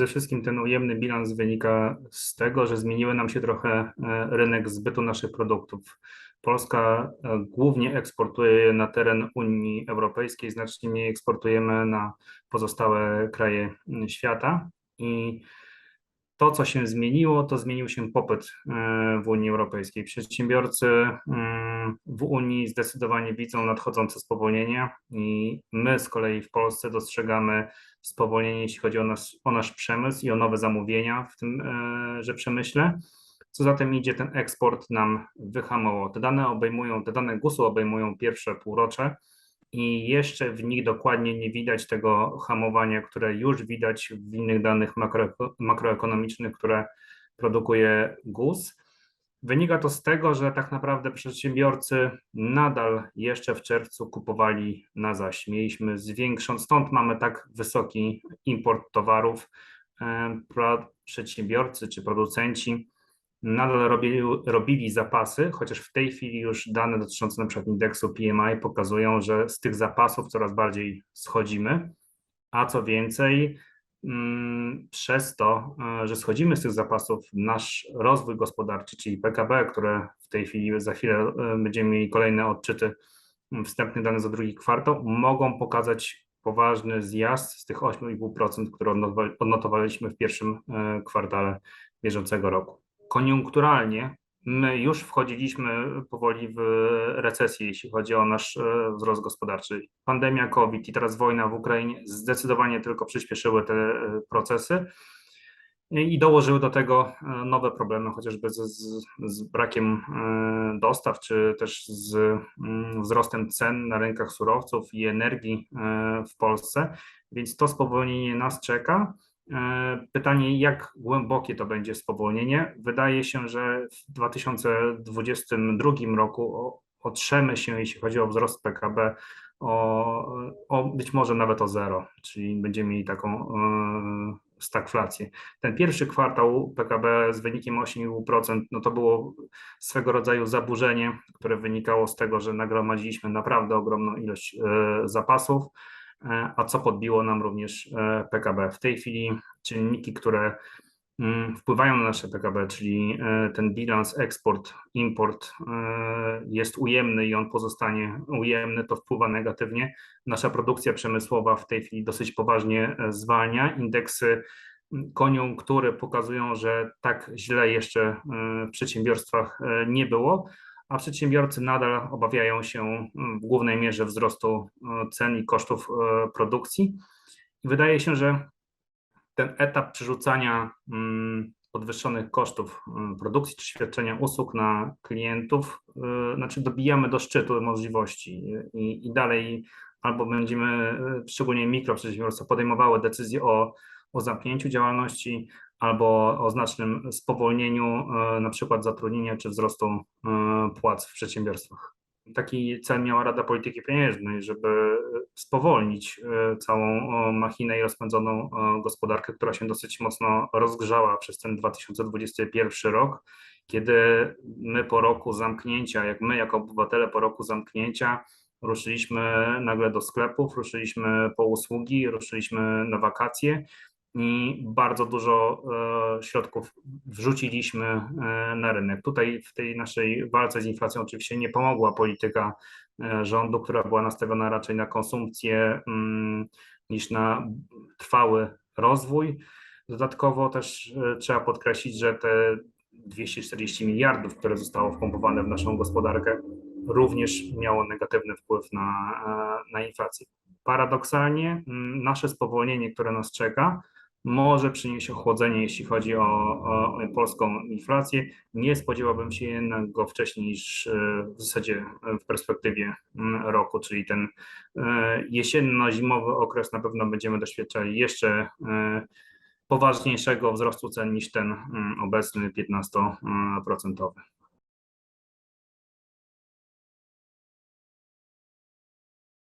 Przede wszystkim ten ujemny bilans wynika z tego, że zmieniły nam się trochę e, rynek zbytu naszych produktów. Polska e, głównie eksportuje na teren Unii Europejskiej, znacznie mniej eksportujemy na pozostałe kraje świata i to, co się zmieniło, to zmienił się popyt e, w Unii Europejskiej. Przedsiębiorcy mm, w Unii zdecydowanie widzą nadchodzące spowolnienie i my z kolei w Polsce dostrzegamy spowolnienie, jeśli chodzi o nasz, o nasz przemysł i o nowe zamówienia w tym, e, że przemyśle. Co za tym idzie, ten eksport nam wyhamował. Te dane obejmują, te dane GUS-u obejmują pierwsze półrocze i jeszcze w nich dokładnie nie widać tego hamowania, które już widać w innych danych makro, makroekonomicznych, które produkuje GUS. Wynika to z tego, że tak naprawdę przedsiębiorcy nadal jeszcze w czerwcu kupowali na zaś. Mieliśmy zwiększony, stąd mamy tak wysoki import towarów. E, przedsiębiorcy czy producenci nadal robili, robili zapasy, chociaż w tej chwili już dane dotyczące przykład indeksu PMI pokazują, że z tych zapasów coraz bardziej schodzimy, a co więcej, mm, przez to, e, że schodzimy z tych zapasów, nasz rozwój gospodarczy, czyli PKB, które w tej chwili za chwilę e, będziemy mieli kolejne odczyty mm, wstępnych danych za drugi kwartał, mogą pokazać poważny zjazd z tych 8,5%, które odnotowaliśmy w pierwszym e, kwartale bieżącego roku koniunkturalnie my już wchodziliśmy powoli w recesję, jeśli chodzi o nasz e, wzrost gospodarczy. Pandemia COVID i teraz wojna w Ukrainie zdecydowanie tylko przyspieszyły te e, procesy i dołożyły do tego e, nowe problemy, chociażby z, z, z brakiem dostaw, czy też z mm, wzrostem cen na rynkach surowców i energii w Polsce, więc to spowolnienie nas czeka. E, pytanie, jak głębokie to będzie spowolnienie? Wydaje się, że w 2022 roku otrzemy się, jeśli chodzi o wzrost PKB, o, o być może nawet o zero, czyli będziemy mieli taką e, stagflację. Ten pierwszy kwartał PKB z wynikiem 8,5%, no to było swego rodzaju zaburzenie, które wynikało z tego, że nagromadziliśmy naprawdę ogromną ilość e, zapasów a co podbiło nam również e, PKB. W tej chwili czynniki, które mm, wpływają na nasze PKB, czyli e, ten bilans eksport, import jest ujemny i on pozostanie ujemny, to wpływa negatywnie. Nasza produkcja przemysłowa w tej chwili dosyć poważnie zwalnia. Indeksy mm, koniunktury pokazują, że tak źle jeszcze w przedsiębiorstwach nie było a przedsiębiorcy nadal obawiają się mm, w głównej mierze wzrostu e, cen i kosztów e, produkcji. Wydaje się, że ten etap przerzucania mm, podwyższonych kosztów mm, produkcji czy świadczenia usług na klientów, e, znaczy dobijamy do szczytu możliwości i, i dalej albo będziemy, szczególnie mikroprzedsiębiorstwa, podejmowały decyzje o, o zamknięciu działalności, albo o znacznym spowolnieniu e, na przykład zatrudnienia czy wzrostu e, płac w przedsiębiorstwach. Taki cel miała Rada Polityki Pieniężnej, żeby spowolnić e, całą machinę i rozpędzoną gospodarkę, która się dosyć mocno rozgrzała przez ten 2021 rok, kiedy my po roku zamknięcia, jak my jako obywatele po roku zamknięcia, ruszyliśmy nagle do sklepów, ruszyliśmy po usługi, ruszyliśmy na wakacje i bardzo dużo e, środków wrzuciliśmy e, na rynek. Tutaj w tej naszej walce z inflacją oczywiście nie pomogła polityka e, rządu, która była nastawiona raczej na konsumpcję mm, niż na trwały rozwój. Dodatkowo też trzeba podkreślić, że te 240 miliardów, które zostało wpompowane w naszą gospodarkę, również miało negatywny wpływ na, na inflację. Paradoksalnie mm, nasze spowolnienie, które nas czeka, może przynieść ochłodzenie, jeśli chodzi o, o, polską inflację. Nie spodziewałbym się jednak go wcześniej niż e, w zasadzie w perspektywie mm, roku, czyli ten e, jesienno-zimowy okres na pewno będziemy doświadczali jeszcze e, poważniejszego wzrostu cen niż ten mm, obecny 15%.